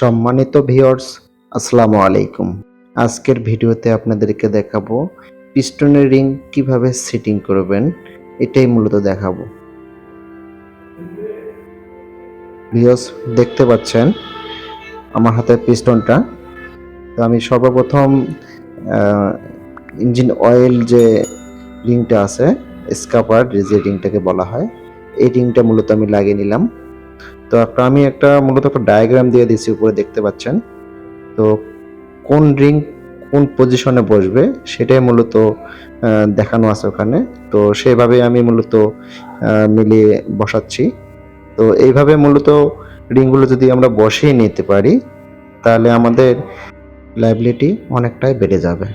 সম্মানিত ভিওর্স আসসালামু আলাইকুম। আজকের ভিডিওতে আপনাদেরকে দেখাবো পিস্টনের রিং কীভাবে সেটিং করবেন, এটাই মূলত দেখাবো। ভিওর্স দেখতে পাচ্ছেন আমার হাতে পিস্টনটা। তো আমি সর্বপ্রথম ইঞ্জিন অয়েল যে রিংটা আছে, স্কাপার, যে রিংটাকে বলা হয়, এই রিংটা মূলত আমি লাগিয়ে নিলাম। তো আমি একটা মূলত একটা ডায়াগ্রাম দিয়ে দিচ্ছি উপরে দেখতে পাচ্ছেন। তো কোন রিং কোন পজিশনে বসবে, সেটাই মূলত দেখানো আছে ওখানে। তো সেভাবে আমি মূলত মিলিয়ে বসাচ্ছি। তো এইভাবে মূলত রিংগুলো যদি আমরা বসিয়ে নিতে পারি, তাহলে আমাদের লাইবিলিটি অনেকটাই বেড়ে যাবে।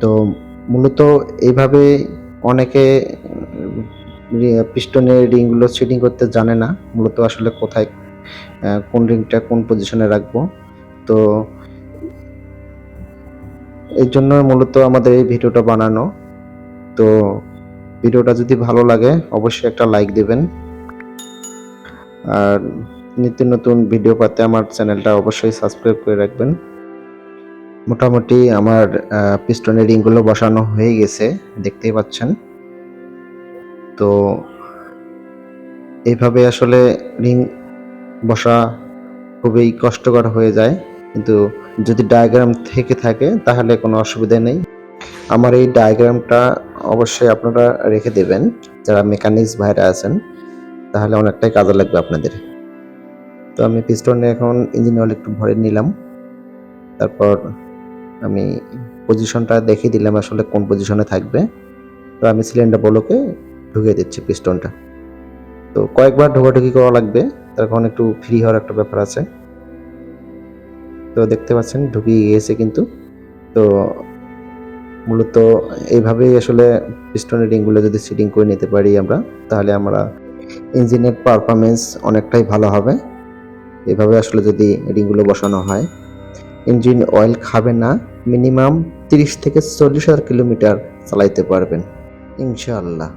তো মূলত এইভাবে অনেকে পিস্টনের রিংগুলো সেটিং করতে জানে না। মূলত আসলে কোথায় কোন রিংটা কোন পজিশনে রাখব। তো এই জন্য মূলত আমাদের এই ভিডিওটা বানানো। তো ভিডিওটা যদি ভালো লাগে, অবশ্যই একটা লাইক দেবেন। আর নিত্য নতুন ভিডিও পাতে আমার চ্যানেলটা অবশ্যই সাবস্ক্রাইব করে রাখবেন। মোটামুটি আমার পিস্টনের রিংগুলো বসানো হয়ে গেছে, দেখতেই পাচ্ছেন। তো এইভাবে আসলে রিং বসা খুবই কষ্টকর হয়ে যায়। কিন্তু যদি ডায়াগ্রাম থেকে থাকে, তাহলে কোনো অসুবিধা নেই। আমার এই ডায়াগ্রামটা অবশ্যই আপনারা রেখে দেবেন। যারা মেকানিক্স ভাইরা আছেন, তাহলে অনেকটাই কাজে লাগবে আপনাদের। তো আমি পিস্টনে এখন ইঞ্জিন অয়েল একটু ভরে নিলাম। তারপর আমি পজিশনটা দেখিয়ে দিলাম আসলে কোন পজিশনে থাকবে। তো আমি সিলিন্ডার বলকে ঢুকিয়ে দিচ্ছি পিস্টনটা। তো কয়েকবার ঢোকাঢুকি করা লাগবে, তার কারণ একটু ফ্রি হওয়ার একটা ব্যাপার আছে। তো দেখতে পাচ্ছেন, ঢুকিয়ে গিয়েছে কিন্তু। তো মূলত এইভাবেই আসলে পিস্টনের রিংগুলো যদি সিটিং করে নিতে পারি আমরা, তাহলে আমরা ইঞ্জিনের পারফরমেন্স অনেকটাই ভালো হবে। এভাবে আসলে যদি রিংগুলো বসানো হয়। ইঞ্জিন অয়েল খাবে না মিনিমাম তিরিশ থেকে চল্লিশ হাজার কিলোমিটার চালাইতে পারবেন, ইনশাআল্লাহ।